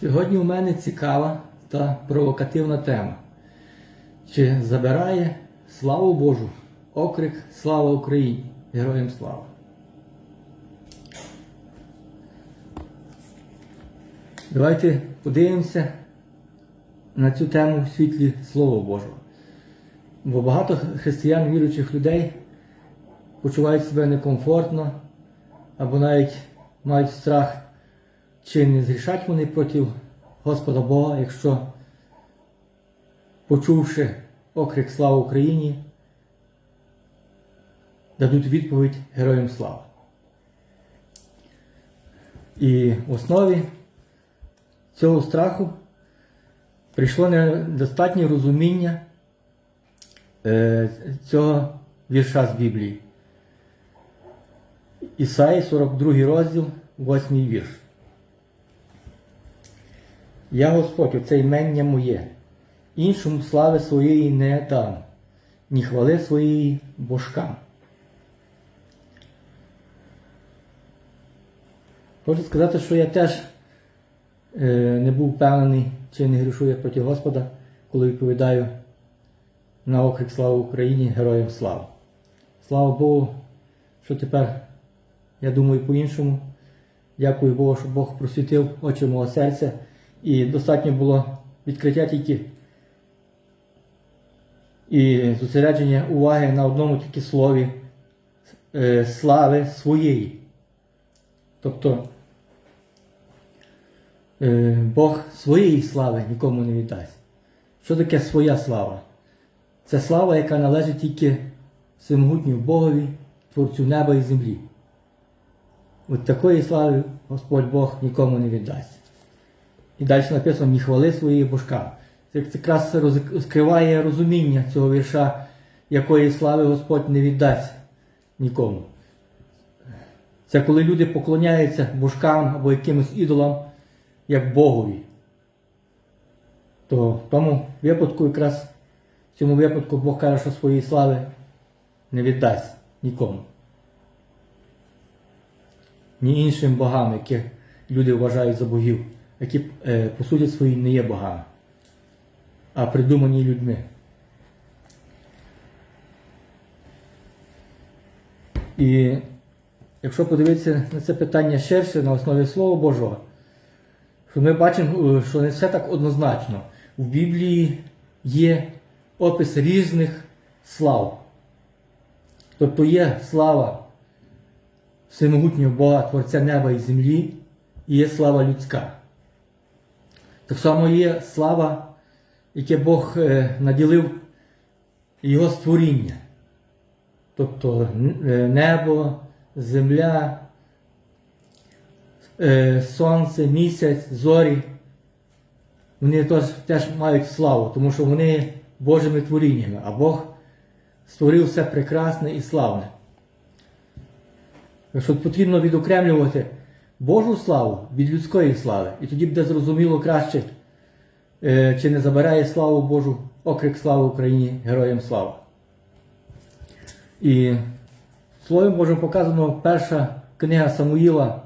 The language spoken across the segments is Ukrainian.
Сьогодні у мене цікава та провокативна тема. Чи забирає славу Божу окрик Слава Україні! Героям слава! Давайте подивимося на цю тему в світлі Слова Божого. Бо багато християн, віруючих людей почувають себе некомфортно або навіть мають страх, чи не зрішать вони проти Господа Бога, якщо, почувши окрик Слава Україні, дадуть відповідь Героям слава. І в основі цього страху прийшло недостатнє розуміння е, цього вірша з Біблії. Ісаї, 42 розділ, 8 вірш. Я Господь, оце імення моє, іншому слави своєї не дам, ні хвали своєї божкам. Хочу сказати, що я теж е, не був впевнений, чи не грішу я проти Господа, коли відповідаю на окрик Слава Україні, Героям слава. Слава Богу, що тепер я думаю по-іншому. Дякую Богу, що Бог просвітив очі мого серця. І достатньо було відкриття тільки і зосередження уваги на одному тільки слові е, слави своєї. Тобто е, Бог своєї слави нікому не віддасть. Що таке своя слава? Це слава, яка належить тільки всемогутньому Богові, Творцю неба і землі. От такої слави Господь Бог нікому не віддасть. І далі написано ні хвали своєї божкам. Це якраз розкриває розуміння цього вірша, якої слави Господь не віддасть нікому. Це коли люди поклоняються божкам або якимось ідолам, як Богові. То в тому випадку, якраз в цьому випадку Бог каже, що своєї слави не віддасть нікому. Ні іншим богам, яких люди вважають за богів які е, по суті своїй не є богами, а придумані людьми. І якщо подивитися на це питання ширше на основі Слова Божого, то ми бачимо, що не все так однозначно. В Біблії є опис різних слав. Тобто є слава всемогутнього Бога, Творця неба і землі, і є слава людська. Так само є слава, яке Бог е, наділив Його створіння. Тобто е, небо, земля, е, сонце, місяць, зорі. Вони теж, теж мають славу, тому що вони Божими творіннями, а Бог створив все прекрасне і славне. Якщо потрібно відокремлювати Божу славу від людської слави. І тоді буде зрозуміло краще, е, чи не забирає славу Божу окрик слави Україні, Героям слава. І Словом Божим показано перша книга Самуїла,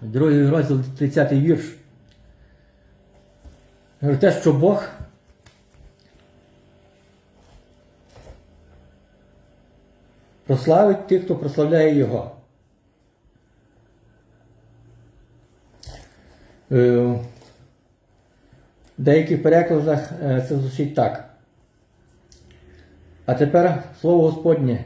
другий розділ 30 вірш. Те, що Бог прославить тих, хто прославляє Його. В деяких перекладах е, це звучить так. А тепер слово Господнє.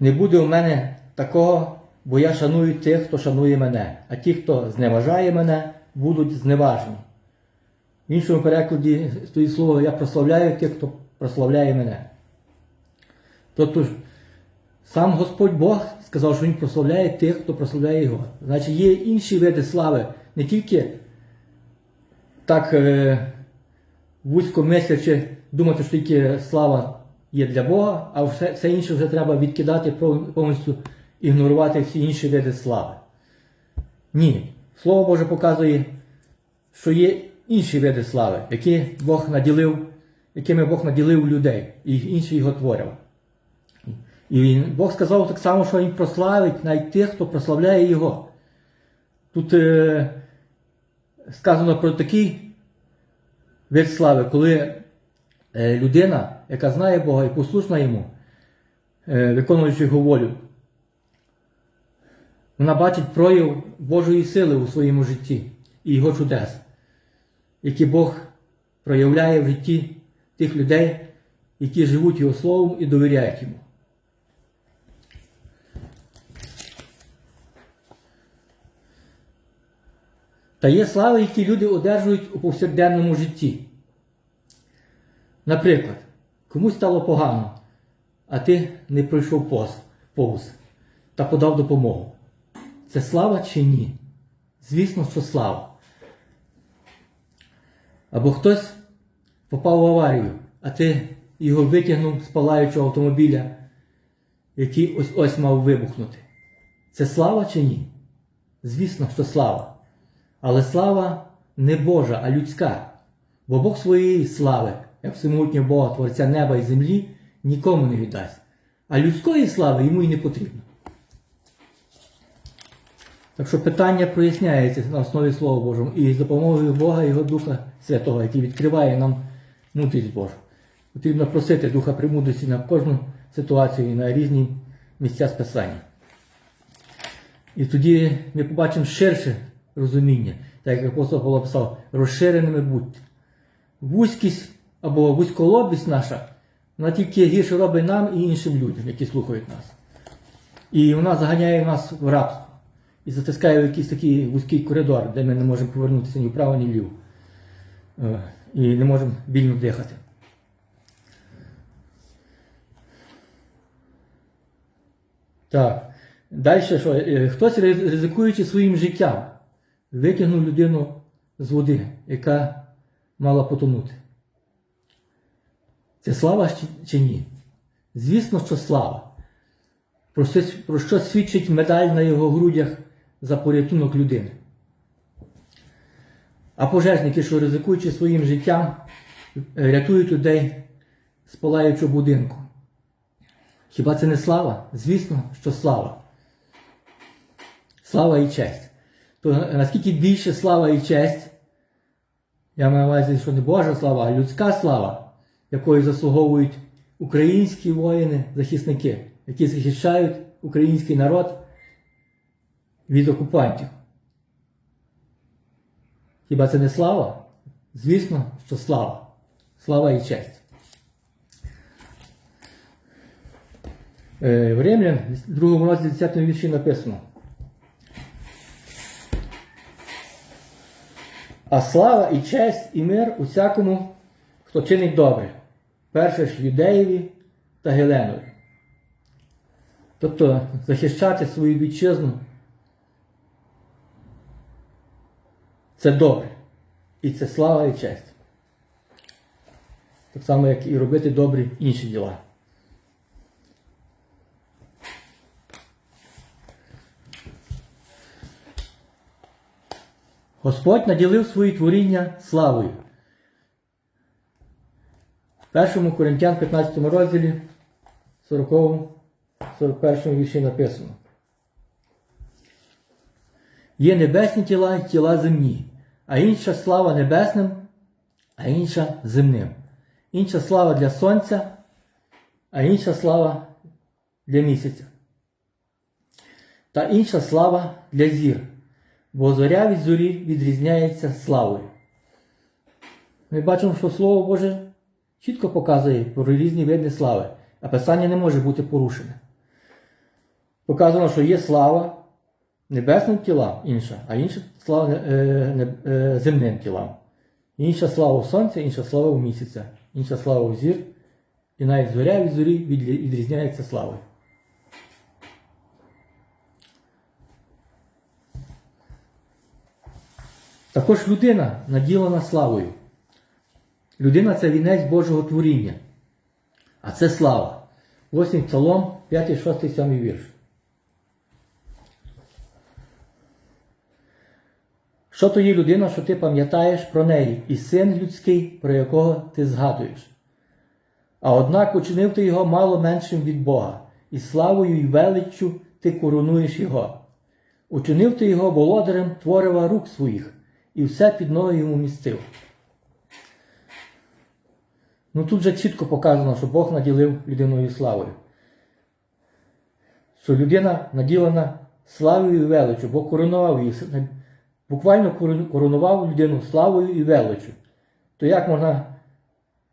Не буде у мене такого, бо я шаную тих, хто шанує мене, а ті, хто зневажає мене, будуть зневажені. В іншому перекладі стоїть слово Я прославляю тих, хто прославляє мене. Тобто Сам Господь Бог сказав, що Він прославляє тих, хто прославляє Його. Значить, є інші види слави, не тільки так е, вузько мислячи, думати, що тільки слава є для Бога, а все, все інше вже треба відкидати, повністю ігнорувати всі інші види слави. Ні. Слово Боже показує, що є інші види слави, які Бог наділив, якими Бог наділив людей і інші його творив. І Бог сказав так само, що Він прославить навіть тих, хто прославляє Його. Тут е, сказано про такий вид слави, коли е, людина, яка знає Бога і послушна йому, е, виконуючи його волю, вона бачить прояв Божої сили у своєму житті і його чудес, які Бог проявляє в житті тих людей, які живуть Його Словом і довіряють йому. Та є слави, які люди одержують у повсякденному житті. Наприклад, комусь стало погано, а ти не пройшов повз, повз та подав допомогу. Це слава чи ні? Звісно, що слава. Або хтось попав в аварію, а ти його витягнув з палаючого автомобіля, який ось ось мав вибухнути. Це слава чи ні? Звісно, що слава. Але слава не Божа, а людська. Бо Бог своєї слави, як всемогутнього Бога, Творця неба і землі, нікому не віддасть. А людської слави йому й не потрібно. Так що питання проясняється на основі Слова Божого і з допомогою Бога і Його Духа Святого, який відкриває нам мудрість Божу. Потрібно просити Духа премудрості на кожну ситуацію і на різні місця списання. І тоді ми побачимо ширше розуміння, так як апостол Павло писав, розширеними будьте. Вузькість або вузьколобість наша, вона тільки гірше робить нам і іншим людям, які слухають нас. І вона заганяє нас в рабство. І затискає в якийсь такий вузький коридор, де ми не можемо повернутися ні вправо, ні вліво. Е, І не можемо вільно дихати. Так. Далі що? Е, Хтось ризикуючи своїм життям, витягнув людину з води, яка мала потонути. Це слава чи- ні? Звісно, що слава. Про що, свідчить медаль на його грудях за порятунок людини. А пожежники, що ризикуючи своїм життям, рятують людей з палаючого будинку. Хіба це не слава? Звісно, що слава. Слава і честь. То наскільки більше слава і честь, я маю на увазі, що не Божа слава, а людська слава, якою заслуговують українські воїни, захисники, які захищають український народ від окупантів. Хіба це не слава? Звісно, що слава. Слава і честь. Е, В Римлян, в другому розділі 10 вірші написано. А слава і честь і мир усякому, хто чинить добре. Перше ж юдеєві та Геленові. Тобто захищати свою вітчизну це добре. І це слава і честь. Так само, як і робити добрі інші діла. Господь наділив свої творіння славою. В 1 Коринтян 15 розділі 40 41 вірші написано. Є небесні тіла і тіла земні, а інша слава небесним, а інша земним. Інша слава для сонця, а інша слава для місяця. Та інша слава для зір, бо зоря від зорі відрізняється славою. Ми бачимо, що Слово Боже чітко показує про різні види слави, а Писання не може бути порушене. Показано, що є слава небесним тілам інша, а інша слава е, не- е, земним тілам. Інша слава у сонця, інша слава у місяця, інша слава у зір, і навіть зоря від зорі відрізняється славою. Також людина наділена славою. Людина це вінець Божого творіння. А це слава. 8 Псалом, 5, 6, 7 вірш. Що то є людина, що ти пам'ятаєш про неї, і син людський, про якого ти згадуєш? А однак учинив ти його мало меншим від Бога, і славою і величчю ти коронуєш його. Учинив ти його володарем творива рук своїх, і все під ноги йому містив. Ну тут же чітко показано, що Бог наділив людиною славою. Що людина наділена славою і величю, Бог коронував її, буквально коронував людину славою і величю. То як можна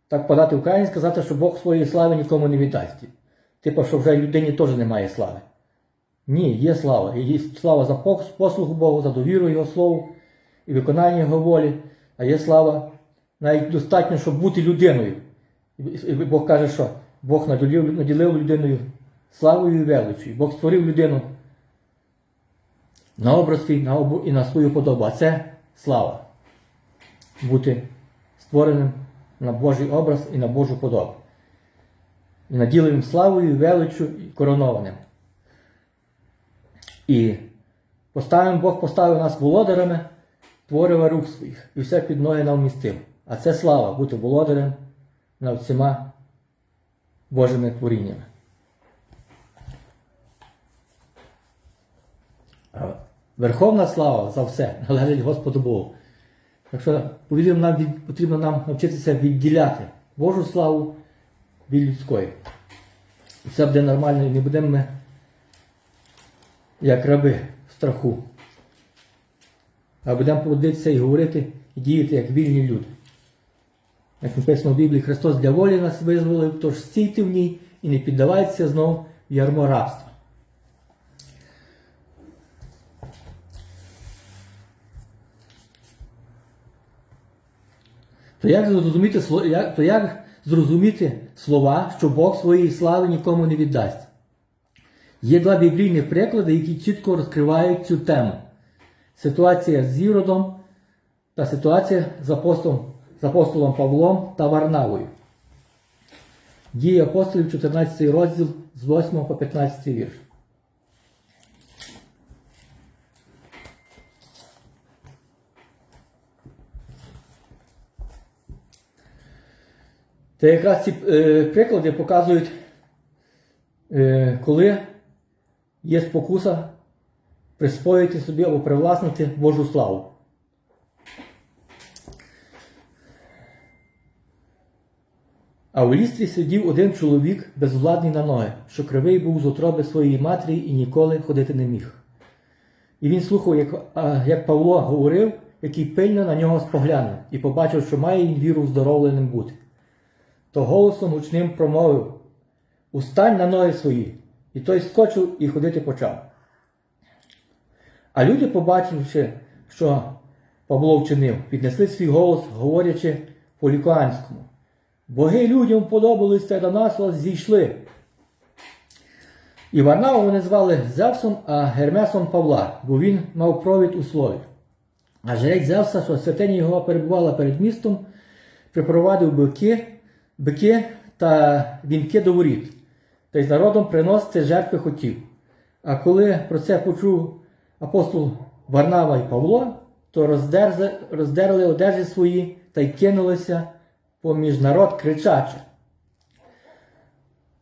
так подати в крайні і сказати, що Бог своєї слави нікому не віддасть? Типу, що вже людині теж немає слави. Ні, є слава. Є слава за послугу Богу, за довіру Його Слову і виконання Його волі, а є слава навіть достатньо, щоб бути людиною. І Бог каже, що Бог наділив, наділив людиною славою і величю. Бог створив людину на образ свій на обу- і на свою подобу. А це слава. Бути створеним на Божий образ і на Божу подобу. І наділеним славою, величчю і коронованим. І поставив Бог поставив нас володарями творива рук своїх, і все під ноги нам вмістив. А це слава бути володарем над всіма Божими творіннями. Верховна слава за все належить Господу Богу. Так що повіримо, нам потрібно нам навчитися відділяти Божу славу від людської. І все буде нормально, і не будемо ми як раби в страху. А будемо поводитися і говорити, і діяти як вільні люди. Як написано в Біблії, Христос для волі нас визволив, тож стійте в ній і не піддавайтеся знову в ярмо рабства. То як зрозуміти, то як зрозуміти слова, що Бог своєї слави нікому не віддасть? Є два біблійні приклади, які чітко розкривають цю тему. Ситуація з Іродом та ситуація з апостолом, з апостолом Павлом та Варнавою. Дії апостолів 14 розділ з 8 по 15 вірш. Та якраз ці е, приклади показують, е, коли є спокуса присвоїти собі або привласнити Божу славу. А у лістрі сидів один чоловік безвладний на ноги, що кривий був з утроби своєї матері і ніколи ходити не міг. І він слухав, як, як Павло говорив, який пильно на нього споглянув, і побачив, що має він віру здоровленим бути. То голосом гучним промовив Устань на ноги свої. І той скочив і ходити почав. А люди, побачивши, що Павло вчинив, піднесли свій голос, говорячи по лікуанському. Боги людям подобалися до нас ось зійшли. І Варнаву вони звали Зевсом, а Гермесом Павла, бо він мав провід у слові. А жрець Зевса, що святиня його перебувала перед містом, припровадив бики, бики та вінки до воріт, та й з народом приносити жертви хотів. А коли про це почув апостол Варнава і Павло, то роздерли, роздерли одежі свої та й кинулися поміж народ кричачи.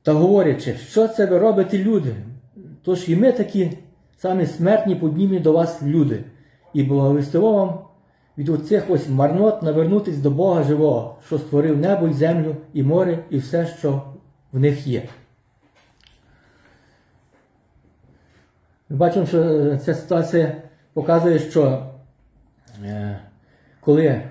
Та говорячи, що це ви робите, люди? Тож і ми такі самі смертні подібні до вас люди, і благовістимо вам від оцих ось марнот навернутись до Бога живого, що створив небо й землю, і море, і все, що в них є. Бачимо, що ця ситуація показує, що е, коли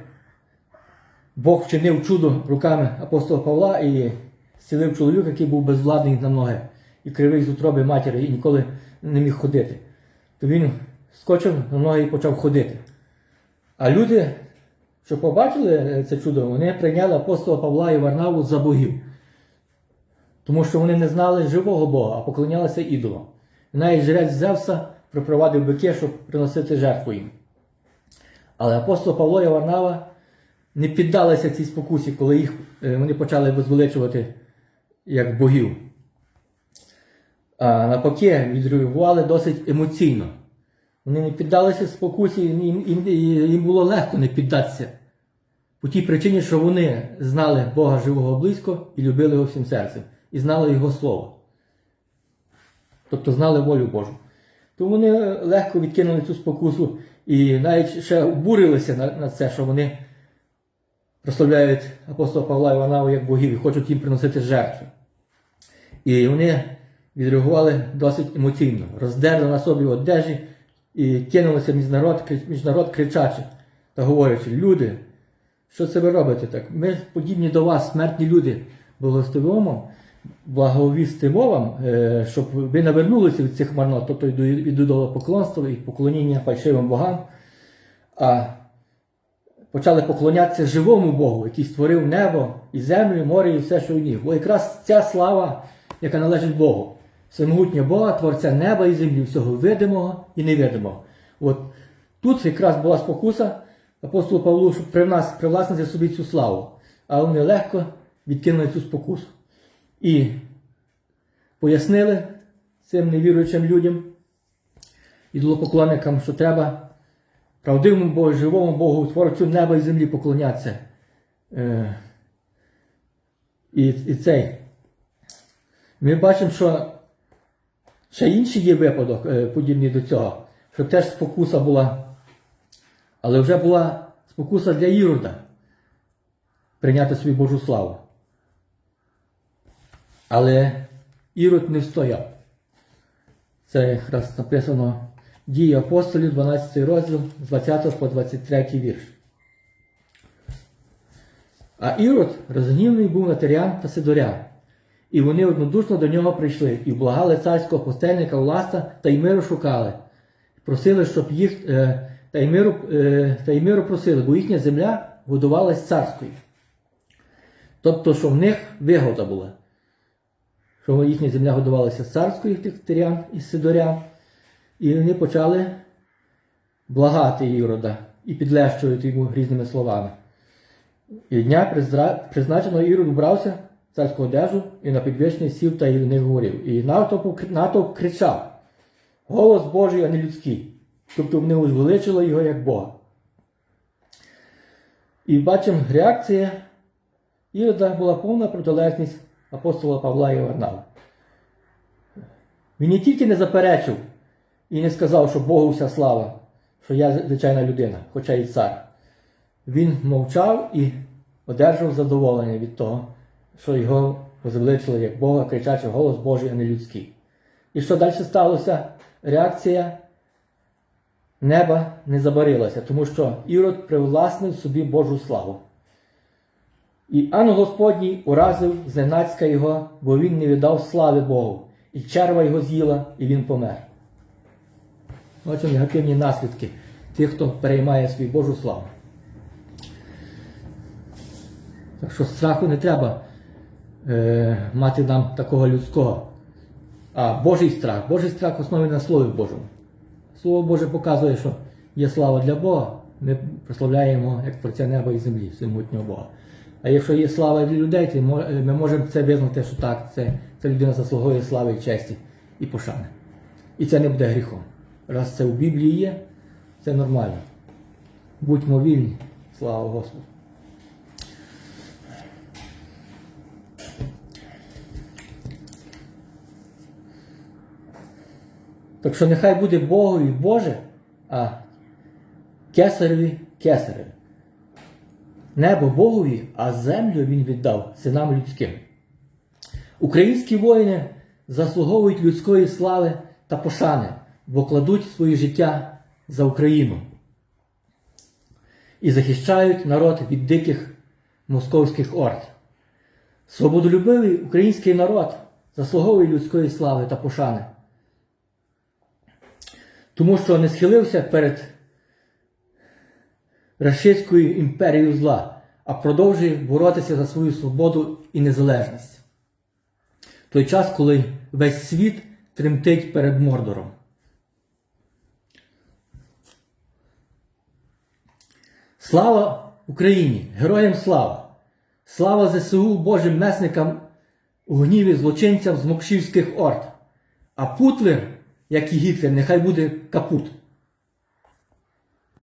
Бог вчинив чудо руками апостола Павла і зцілив чоловіка, який був безвладний на ноги, і кривий з утроби матері, і ніколи не міг ходити, то він скочив на ноги і почав ходити. А люди, що побачили е, це чудо, вони прийняли апостола Павла і Варнаву за богів. Тому що вони не знали живого Бога, а поклонялися ідолам. Навіть жрець Зевса припровадив бики, щоб приносити жертву їм. Але апостол Павло і Варнава не піддалися цій спокусі, коли їх е, вони почали возвеличувати як богів. А навпаки, відреагували досить емоційно. Вони не піддалися спокусі, їм, їм, їм було легко не піддатися. По тій причині, що вони знали Бога живого близько і любили його всім серцем, і знали Його Слово. Тобто знали волю Божу. то вони легко відкинули цю спокусу і навіть ще обурилися на, на це, що вони прославляють апостола Павла Іванова як богів і хочуть їм приносити жертву. І вони відреагували досить емоційно, роздерли на собі одежі і кинулися між народ, між народ кричачи та говорячи: люди, що це ви робите так? Ми подібні до вас, смертні люди, благословимо, благовістимо вам, е, щоб ви навернулися від цих марнот, тобто від від ідолопоклонства і поклоніння фальшивим богам, а почали поклонятися живому Богу, який створив небо і землю, море і все, що в них. Бо якраз ця слава, яка належить Богу, всемогутнього Бога, творця неба і землі, всього видимого і невидимого. От тут якраз була спокуса апостолу Павлу, щоб привласнити собі цю славу. А вони легко відкинули цю спокусу. І пояснили цим невіруючим людям, ідолопоклонникам, що треба правдивому Богу, живому Богу, творцю неба і землі поклонятися. Е, і, і цей. Ми бачимо, що ще інший є випадок, е, подібний до цього, що теж спокуса була, але вже була спокуса для Ірода прийняти собі Божу славу. Але Ірод не встояв. Це якраз написано Дії апостолів, 12 розділ, з 20 по 23 вірш. А Ірод розгнівний був на Тирян та Сидорян. І вони однодушно до нього прийшли і благали царського пустельника Власта та й миру шукали. Просили, щоб їх е, та й миру, е, та й миру просили, бо їхня земля годувалась царською. Тобто, що в них вигода була. Що їхня земля годувалася царською тих тирян і сидорян. І вони почали благати Ірода і підлещувати йому різними словами. І дня призначеного Ірод убрався в царську одежу і на підвищений сів та не говорив. І натовп, натовп кричав: Голос Божий, а не людський. Тобто вони звеличили його як Бога. І бачимо, реакція Ірода була повна протилежність апостола Павла і Варнава. Він не тільки не заперечив і не сказав, що Богу вся слава, що я звичайна людина, хоча і цар. Він мовчав і одержав задоволення від того, що його возвеличили як Бога, кричачи голос Божий, а не людський. І що далі сталося? Реакція неба не забарилася, тому що Ірод привласнив собі Божу славу. І ангел Господній уразив зненацька його, бо він не віддав слави Богу, і черва його з'їла, і він помер. Бачимо негативні наслідки тих, хто переймає свою Божу славу. Так що страху не треба е, мати нам такого людського. А Божий страх. Божий страх оснований на Слові Божому. Слово Боже показує, що є слава для Бога. Ми прославляємо як Творця неба і землі, всемогутнього Бога. А якщо є слава для людей, то ми можемо це визнати, що так, це, ця людина заслуговує слави честі і пошани. І це не буде гріхом. Раз це у Біблії є, це нормально. Будьмо вільні, слава Господу. Так що нехай буде Богові Боже, а кесареві кесареві. Небо Богові, а землю він віддав синам людським. Українські воїни заслуговують людської слави та пошани, бо кладуть своє життя за Україну і захищають народ від диких московських орд. Свободолюбивий український народ заслуговує людської слави та пошани, тому що не схилився перед рашистською імперією зла, а продовжує боротися за свою свободу і незалежність. В той час, коли весь світ тремтить перед Мордором. Слава Україні! Героям слава! Слава ЗСУ Божим месникам у гніві злочинцям з мокшівських орд! А Путлер, як і Гітлер, нехай буде капут.